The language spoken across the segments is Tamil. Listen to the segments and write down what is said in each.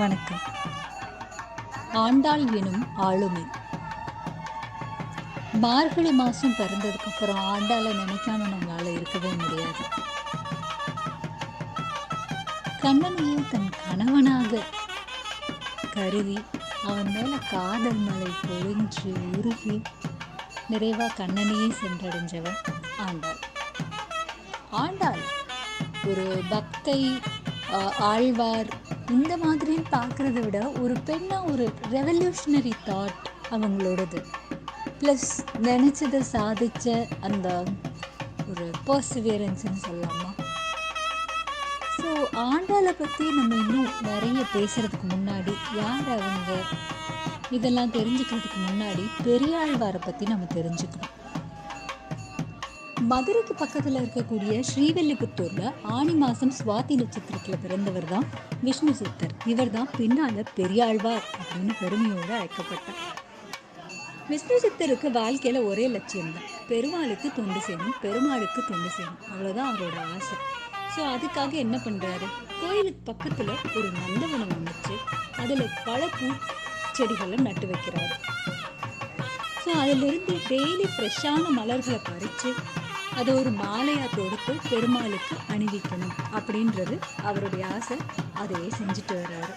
வணக்கம். ஆண்டாள் எனும் ஆளுமை. மார்கழி மாதம் பிறந்ததுக்கு அப்புறம் ஆண்டாளை நினைக்காம நம்மளால இருக்கவே முடியாது. கண்ணனையே தன் கணவனாக கருதி அவன் மேல காதல் மலை பொழிஞ்சு உருகி நிறைவா கண்ணனையே சென்றடைஞ்சவன் ஆண்டாள். ஆண்டாள் ஒரு பக்தை ஆஹ், ஆழ்வார் இந்த மாதிரின்னு பார்க்குறத விட ஒரு பெண்ணாக ஒரு ரெவல்யூஷனரி தாட் அவங்களோடது. ப்ளஸ் நினச்சதை சாதித்த அந்த ஒரு பர்சிவியரன்ஸ்னு சொல்லலாமா? ஸோ ஆண்டாளை பற்றி நம்ம இன்னும் நிறைய பேசுகிறதுக்கு முன்னாடி யார் அவங்க? இதெல்லாம் தெரிஞ்சுக்கிறதுக்கு முன்னாடி பெரியாழ்வாரை பற்றி நம்ம தெரிஞ்சுக்கணும். மதுரைக்கு பக்கத்தில் இருக்கக்கூடிய ஸ்ரீவில்லிபுத்தூரில் ஆனி மாதம் சுவாதி நட்சத்திரத்தில் பிறந்தவர் தான் விஷ்ணு சித்தர். இவர் தான் பின்னால் பெரியாழ்வார் அப்படின்னு பெருமையோடு அழைக்கப்பட்டார். விஷ்ணு சித்தருக்கு வாழ்க்கையில் ஒரே லட்சியம் தான். பெருமாளுக்கு தொண்டு செய்யணும் பெருமாளுக்கு தொண்டு செய்யணும். அவ்வளோதான் அவரோட ஆசை. ஸோ அதுக்காக என்ன பண்ணுறாரு கோயிலுக்கு பக்கத்தில் ஒரு நந்தவனம் அமைச்சு அதில் பல பூ செடிகளை நட்டு வைக்கிறாரு. ஸோ அதிலிருந்து டெய்லி ஃப்ரெஷ்ஷான மலர்களை பறித்து அதை ஒரு மாலையாக தொடுத்து பெருமாளுக்கு அணிவிக்கணும் அப்படின்றது அவருடைய ஆசை. அதையே செஞ்சுட்டு வர்றாரு.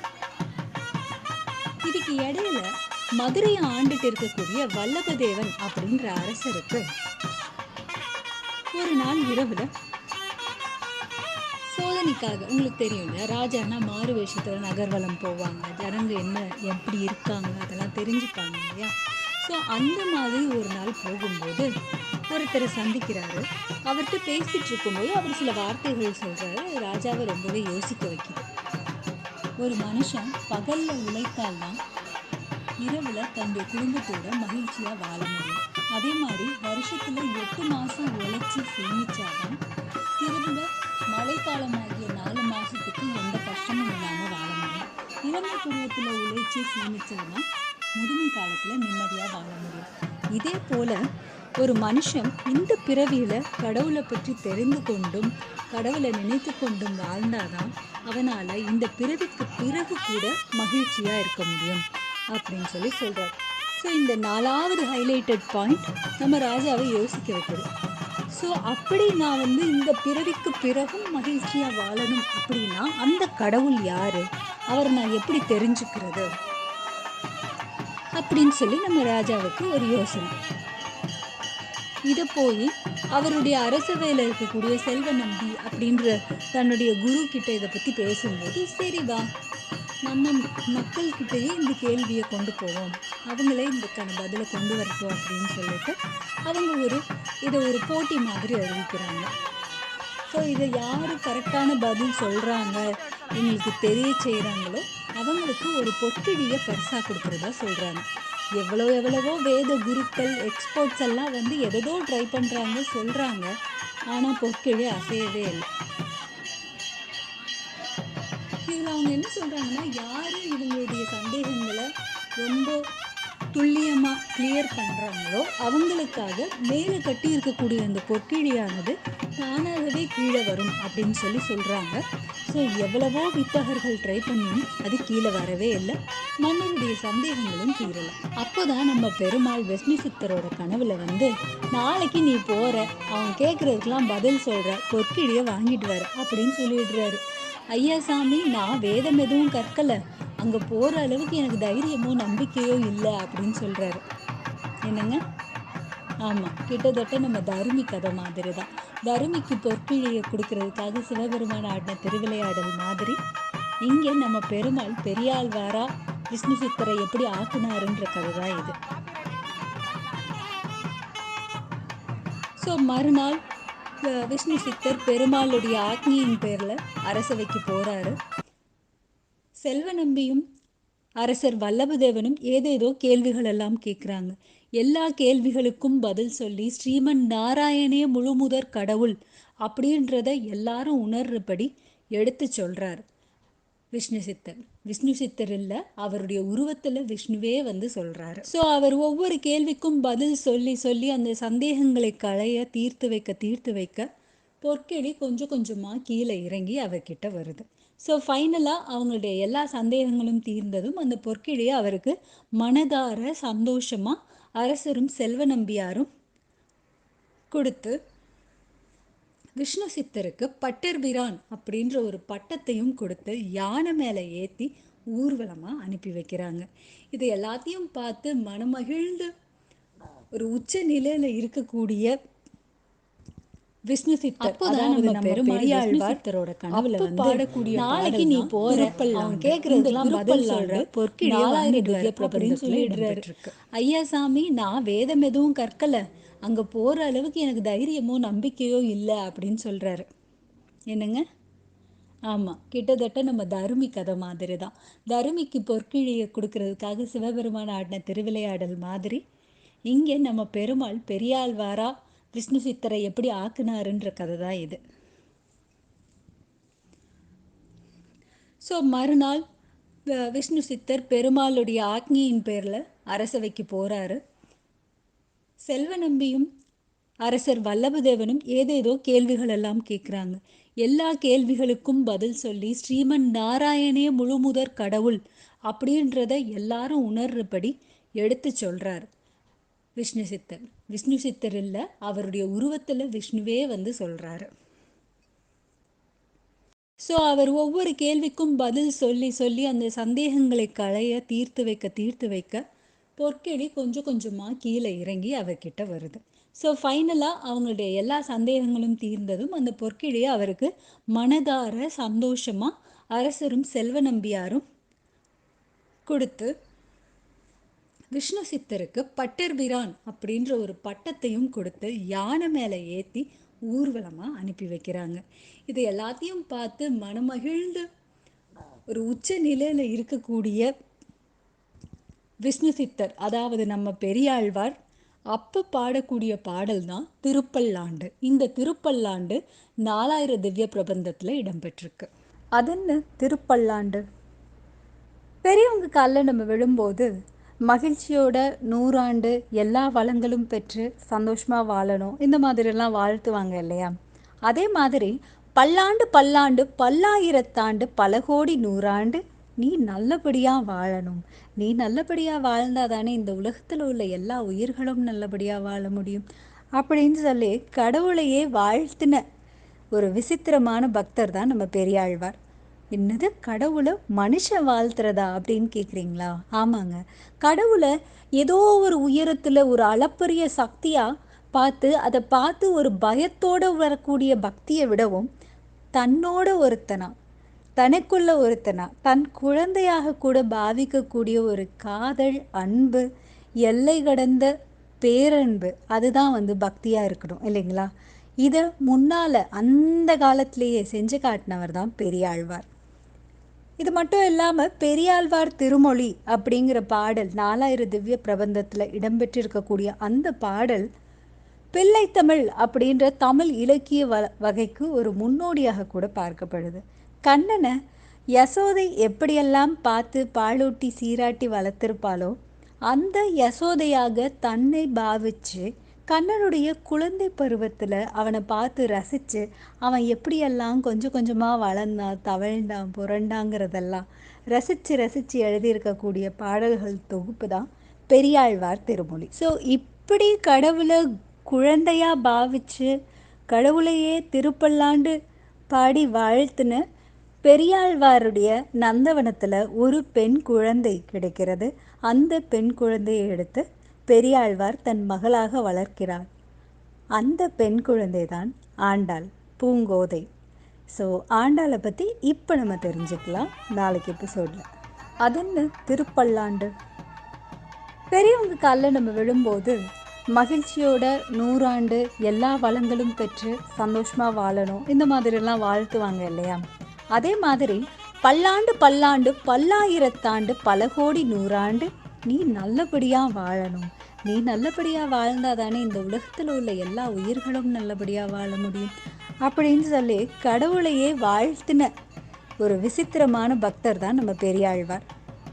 இதுக்கு இடையில மதுரையை ஆண்டுட்டு இருக்கக்கூடிய வல்லபதேவன் அப்படின்ற அரசருக்கு ஒரு நாள் இரவுல சோதனைக்காக உங்களுக்கு தெரியும்ல ராஜானா மாறு வேஷத்துல நகர்வலம் போவாங்க. ஜனங்க என்ன எப்படி இருக்காங்க? அதெல்லாம் தெரிஞ்சுப்பாங்க இல்லையா? ஸோ அந்த மாதிரி ஒரு நாள் போகும்போது ஒருத்தரை சந்திக்கிறாரு. அவர்கிட்ட பேசிட்டு இருக்கும்போது அவர் சில வார்த்தைகள் சொல்றாரு. ராஜாவை ரொம்பவே யோசிக்க வைக்குது ஒரு மனுஷன் பகல்ல உழைத்தால்தான் இரவுல தன்னுடைய குடும்பத்தோட மகிழ்ச்சியா வாழ முடியும். அதே மாதிரி வருஷத்துல எட்டு மாசம் உழைச்சி சேமிச்சாதான் திரும்ப மழைக்காலமாகிய நாலு மாசத்துக்கு எந்த கஷ்டமும் இல்லாம வாழ முடியும். இளமை பருவத்துல உழைச்சி சேமிச்சாதான் முதுமை காலத்தில் நிம்மதியாக வாழ முடியும். இதே போல ஒரு மனுஷன் இந்த பிறவியில் கடவுளை பற்றி தெரிந்து கொண்டும் கடவுளை நினைத்து கொண்டும் வாழ்ந்தாதான் அவனால் இந்த பிறவிக்கு பிறகு கூட மகிழ்ச்சியா இருக்க முடியும் அப்படின்னு சொல்லி சொல்கிறார் ஸோ இந்த நாலாவது ஹைலைட்டட் பாயிண்ட் நம்ம ராஜாவை யோசிக்க வைக்கிறது. ஸோ அப்படி நான் வந்து இந்த பிறவிக்கு பிறகும் மகிழ்ச்சியாக வாழணும் அப்படின்னா அந்த கடவுள் யார்? அவரை நான் எப்படி தெரிஞ்சுக்கிறது? அப்படின்னு சொல்லி நம்ம ராஜாவுக்கு ஒரு யோசனை. இதை போய் அவருடைய அரசவையில் இருக்கக்கூடிய செல்வ நம்பி அப்படின்ற தன்னுடைய குரு கிட்ட இதை பற்றி பேசும்போது சரி வா நம்ம மக்கள்கிட்டயே இந்த கேள்வியை கொண்டு போவோம். அவங்களே இதுக்கான பதிலை கொண்டு வரட்டும் அப்படின்னு சொல்லிட்டு அவங்க ஒரு இதை ஒரு போட்டி மாதிரி அறிவிக்கிறாங்க. ஸோ இதை யார் கரெக்டான பதில் சொல்கிறாங்க எங்களுக்கு தெரிய செய்கிறாங்களோ அவங்களுக்கு ஒரு பொற்கிழியை பரிசா கொடுக்குறதா சொல்கிறாங்க எவ்வளோ எவ்வளவோ வேத குருக்கள் எக்ஸ்பர்ட்ஸ் எல்லாம் வந்து எதோ ட்ரை பண்ணுறாங்க சொல்கிறாங்க ஆனால் பொற்கிழி அசையவே இல்லை. இதில் அவங்க என்ன சொல்கிறாங்கன்னா யார் இவங்களுடைய சந்தேகங்களை ரொம்ப துல்லியமாக கிளியர் பண்ணுறாங்களோ அவங்களுக்காக மேலே கட்டி இருக்கக்கூடிய அந்த பொற்கிழியானது தானாகவே கீழே வரும் அப்படின்னு சொல்லி சொல்கிறாங்க ஸோ எவ்வளவோ வித்தகர்கள் ட்ரை பண்ணியும் அது கீழே வரவே இல்லை. மன்னருடைய சந்தேகங்களும் தீரலை. அப்போதான் நம்ம பெருமாள் வெஸ்னி சித்தரோட கனவுல வந்து நாளைக்கு நீ போகிற அவன் கேட்குறதுக்கெல்லாம் பதில் சொல்கிற பொற்கிழியை வாங்கிட்டு வர அப்படின்னு சொல்லிடுறாரு. ஐயா சாமி நான் வேதம் எதுவும் கற்கலை. அங்கே போகிற அளவுக்கு எனக்கு தைரியமோ நம்பிக்கையோ இல்லை அப்படின்னு சொல்கிறாரு என்னங்க? ஆமாம் கிட்டத்தட்ட நம்ம தருமி கதை மாதிரி தான் தருமிக்கு பொற்கிழியை கொடுக்கறதுக்காக சிவபெருமான் ஆடின திருவிளையாடல் மாதிரி இங்கே நம்ம பெருமாள் பெரியாழ்வாரா விஷ்ணு சித்தரை எப்படி ஆக்குனாருன்ற கதை தான் இது. ஸோ மறுநாள் விஷ்ணு சித்தர் பெருமாளுடைய ஆக்னியின் பேரில் அரசவைக்கு போகிறாரு செல்வ நம்பியும் அரசர் வல்லபதேவனும் ஏதேதோ கேள்விகள் எல்லாம் கேட்குறாங்க. எல்லா கேள்விகளுக்கும் பதில் சொல்லி ஸ்ரீமன் நாராயணே முழுமுதற் கடவுள் அப்படின்றத எல்லாரும் உணர்றபடி எடுத்து சொல்கிறார் விஷ்ணு சித்தர். விஷ்ணு சித்தர் இல்லை அவருடைய உருவத்தில் விஷ்ணுவே வந்து சொல்கிறாரு ஸோ அவர் ஒவ்வொரு கேள்விக்கும் பதில் சொல்லி சொல்லி அந்த சந்தேகங்களை களைய தீர்த்து வைக்க தீர்த்து வைக்க பொற்கெடி கொஞ்சம் கொஞ்சமாக கீழே இறங்கி அவர்கிட்ட வருது. ஸோ ஃபைனலாக அவங்களுடைய எல்லா சந்தேகங்களும் தீர்ந்ததும் அந்த பொற்கிழியை அவருக்கு மனதார சந்தோஷமாக அரசரும் செல்வ நம்பியாரும் கொடுத்து விஷ்ணு சித்தருக்கு பட்டர்பிரான் அப்படின்ற ஒரு பட்டத்தையும் கொடுத்து யானை மேலே ஏற்றி ஊர்வலமாக அனுப்பி வைக்கிறாங்க. இது எல்லாத்தையும் பார்த்து மனமகிழ்ந்து ஒரு உச்ச நிலையில் இருக்கக்கூடிய விஷ்ணு சித்தர். அப்போதான் நம்ம கனவுல வந்து, பாடக்கூடிய நாளைக்கு நீ போற. அவன் பதில் சொல்ற, அப்படின்னு சொல்லிடுறாரு. ஐயா சாமி நான் வேதம் எதுவும் கற்கல. அங்க போற அளவுக்கு எனக்கு தைரியமோ நம்பிக்கையோ இல்லை அப்படின்னு சொல்றாரு. என்னங்க? ஆமாம் கிட்டத்தட்ட நம்ம தருமி கதை மாதிரி தான் தருமிக்கு பொற்கிழியை கொடுக்கறதுக்காக சிவபெருமான் ஆடின திருவிளையாடல் மாதிரி இங்கே நம்ம பெருமாள் பெரியாழ்வாரா விஷ்ணு சித்தரை எப்படி ஆக்குனாருன்ற கதை தான் இது. ஸோ மறுநாள் விஷ்ணு சித்தர் பெருமாளுடைய ஆக்ஞையின் பேரில் அரசவைக்கு போகிறாரு செல்வ நம்பியும் அரசர் வல்லபதேவனும் ஏதேதோ கேள்விகள் எல்லாம் கேட்குறாங்க எல்லா கேள்விகளுக்கும் பதில் சொல்லி ஸ்ரீமன் நாராயணே முழுமுதற் கடவுள் அப்படின்றத எல்லாரும் உணர்றபடி எடுத்து சொல்கிறார் விஷ்ணு சித்தர். விஷ்ணு சித்தர் இல்லை அவருடைய உருவத்தில் விஷ்ணுவே வந்து சொல்கிறாரு ஸோ அவர் ஒவ்வொரு கேள்விக்கும் பதில் சொல்லி சொல்லி அந்த சந்தேகங்களை களைய தீர்த்து வைக்க தீர்த்து வைக்க பொற்கிழி கொஞ்சம் கொஞ்சமாக கீழே இறங்கி அவர்கிட்ட வருது. ஸோ ஃபைனலாக அவங்களுடைய எல்லா சந்தேகங்களும் தீர்ந்ததும் அந்த பொற்கிழியை அவருக்கு மனதார சந்தோஷமாக அரசரும் செல்வ நம்பியாரும் கொடுத்து விஷ்ணு சித்தருக்கு பட்டர்பிரான் அப்படின்ற ஒரு பட்டத்தையும் கொடுத்து யானை மேலே ஏற்றி ஊர்வலமாக அனுப்பி வைக்கிறாங்க. இது எல்லாத்தையும் பார்த்து மனமகிழ்ந்து ஒரு உச்ச நிலையில் இருக்கக்கூடிய விஷ்ணு சித்தர் அதாவது நம்ம பெரியாழ்வார் அப்போ பாடக்கூடிய பாடல் தான் திருப்பல்லாண்டு. இந்த திருப்பல்லாண்டு நாலாயிரம் திவ்ய பிரபந்தத்தில் இடம்பெற்றிருக்கு. அதென்ன திருப்பல்லாண்டு? பெரியவங்க காலில் நம்ம விழும்போது மகிழ்ச்சியோட நூறாண்டு எல்லா வளங்களும் பெற்று சந்தோஷமாக வாழணும். இந்த மாதிரிலாம் வாழ்த்துவாங்க இல்லையா? அதே மாதிரி பல்லாண்டு பல்லாண்டு பல்லாயிரத்தாண்டு பல கோடி நூறாண்டு நீ நல்லபடியாக வாழணும். நீ நல்லபடியாக வாழ்ந்தால் தானே இந்த உலகத்தில் உள்ள எல்லா உயிர்களும் நல்லபடியாக வாழ முடியும். அப்படின்னு சொல்லி கடவுளையே வாழ்த்தின ஒரு விசித்திரமான பக்தர் தான் நம்ம பெரியாழ்வார். என்னது? கடவுளை மனுஷன் வாழ்த்துறதா அப்படின்னு கேட்குறீங்களா ஆமாங்க. கடவுளை ஏதோ ஒரு உயரத்தில் ஒரு அளப்பரிய சக்தியாக பார்த்து அதை பார்த்து ஒரு பயத்தோடு வரக்கூடிய பக்தியை விடவும் தன்னோட ஒருத்தனா தனக்குள்ள ஒருத்தனா தன் குழந்தையாக கூட பாவிக்கக்கூடிய ஒரு காதல் அன்பு எல்லை கடந்த பேரன்பு அதுதான் வந்து பக்தியாக இருக்கணும் இல்லைங்களா? இதை முன்னால் அந்த காலத்திலேயே செஞ்சு காட்டினவர் தான் பெரியாழ்வார். இது மட்டும் இல்லாமல் பெரியாழ்வார் திருமொழி அப்படிங்கிற பாடல் நாலாயிரம் திவ்ய பிரபந்தத்தில் இடம்பெற்றிருக்கக்கூடிய அந்த பாடல் பிள்ளை தமிழ் அப்படின்ற தமிழ் இலக்கிய வ வகைக்கு ஒரு முன்னோடியாக கூட பார்க்கப்படுது. கண்ணனை யசோதை எப்படியெல்லாம் பார்த்து பாலூட்டி சீராட்டி வளர்த்திருப்பாளோ அந்த யசோதையாக தன்னை பாவிச்சு கண்ணனுடைய குழந்தை பருவத்தில் அவனை பார்த்து ரசித்து அவன் எப்படியெல்லாம் கொஞ்சம் கொஞ்சமாக வளர்ந்தான் தவழ்ந்தான் புரண்டாங்கிறதெல்லாம் ரசித்து ரசித்து எழுதியிருக்கக்கூடிய பாடல்கள் தொகுப்பு தான் பெரியாழ்வார் திருமொழி. ஸோ இப்படி கடவுளை குழந்தையாக பாவிச்சு கடவுளையே திருப்பல்லாண்டு பாடி வாழ்த்துன பெரியாழ்வாருடைய நந்தவனத்தில் ஒரு பெண் குழந்தை கிடைக்கிறது. அந்த பெண் குழந்தையை எடுத்து பெரியாழ்வார் தன் மகளாக வளர்க்கிறார். அந்த பெண் குழந்தை தான் ஆண்டாள் பூங்கோதை. ஸோ ஆண்டாளை பற்றி இப்போ நம்ம தெரிஞ்சுக்கலாம். நாளைக்கு எபிசோடில் அதென்ன திருப்பல்லாண்டு. பெரியவங்க காலில் நம்ம விழும்போது மகிழ்ச்சியோட நூறாண்டு எல்லா வளங்களும் பெற்று சந்தோஷமாக வாழணும். இந்த மாதிரிலாம் வாழ்த்துவாங்க இல்லையா? அதே மாதிரி பல்லாண்டு பல்லாண்டு பல்லாயிரத்தாண்டு பல கோடி நூறாண்டு நீ நல்லபடியாக வாழணும். நீ நல்லபடியாக வாழ்ந்தால் தானே இந்த உலகத்தில் உள்ள எல்லா உயிர்களும் நல்லபடியாக வாழ முடியும். அப்படின்னு சொல்லி கடவுளையே வாழ்த்தின ஒரு விசித்திரமான பக்தர் தான் நம்ம பெரியாழ்வார்.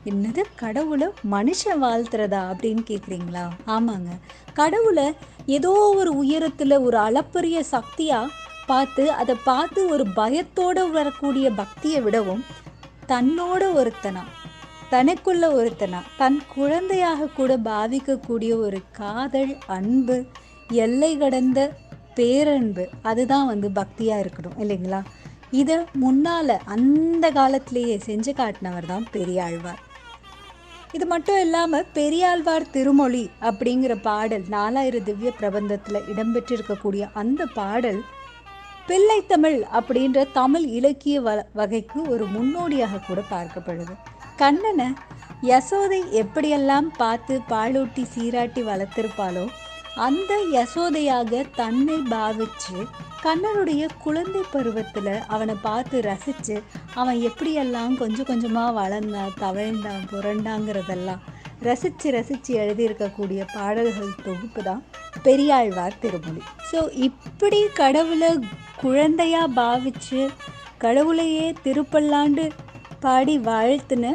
என்னது? கடவுளை மனுஷன் வாழ்த்துறதா அப்படின்னு கேட்குறீங்களா ஆமாங்க. கடவுளை ஏதோ ஒரு உயரத்தில் ஒரு அளப்பரிய சக்தியாக பார்த்து அதை பார்த்து ஒரு பயத்தோடு வரக்கூடிய பக்தியை விடவும் தன்னோட ஒருத்தனா தனக்குள்ள ஒருத்தனா தன் குழந்தையாக கூட பாவிக்கக்கூடிய ஒரு காதல் அன்பு எல்லை கடந்த பேரன்பு அதுதான் வந்து பக்தியாக இருக்கணும் இல்லைங்களா? இதை முன்னால் அந்த காலத்திலேயே செஞ்சு காட்டினவர் தான் பெரியாழ்வார். இது மட்டும் இல்லாமல் பெரியாழ்வார் திருமொழி அப்படிங்கிற பாடல் நாலாயிரம் திவ்ய பிரபந்தத்தில் இடம்பெற்றிருக்கக்கூடிய அந்த பாடல் பிள்ளைத்தமிழ் அப்படின்ற தமிழ் இலக்கிய வ வகைக்கு ஒரு முன்னோடியாக கூட பார்க்கப்படுது. கண்ணனை யசோதை எப்படியெல்லாம் பார்த்து பாலூட்டி சீராட்டி வளர்த்திருப்பாளோ அந்த யசோதையாக தன்னை பாவிச்சு கண்ணனுடைய குழந்தை பருவத்தில் அவனை பார்த்து ரசித்து அவன் எப்படியெல்லாம் கொஞ்சம் கொஞ்சமாக வளர்ந்தான் தவழ்ந்தான் புரண்டாங்கிறதெல்லாம் ரசித்து ரசித்து எழுதியிருக்கக்கூடிய பாடல்கள் தொகுப்பு தான் பெரியாழ்வார் திருமொழி. ஸோ இப்படி கடவுளை குழந்தையாக பாவிச்சு கடவுளையே திருப்பல்லாண்டு பாடி வாழ்த்துன்னு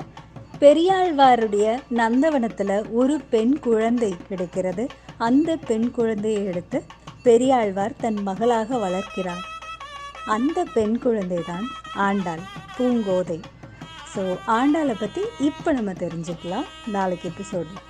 பெரியாழ்வாருடைய நந்தவனத்தில் ஒரு பெண் குழந்தை கிடைக்கிறது. அந்த பெண் குழந்தையை எடுத்து பெரியாழ்வார் தன் மகளாக வளர்க்கிறார். அந்த பெண் குழந்தை தான் ஆண்டாள் பூங்கோதை. ஸோ ஆண்டாளை பற்றி இப்போ நம்ம தெரிஞ்சுக்கலாம். நாளைக்கு எபிசோடில்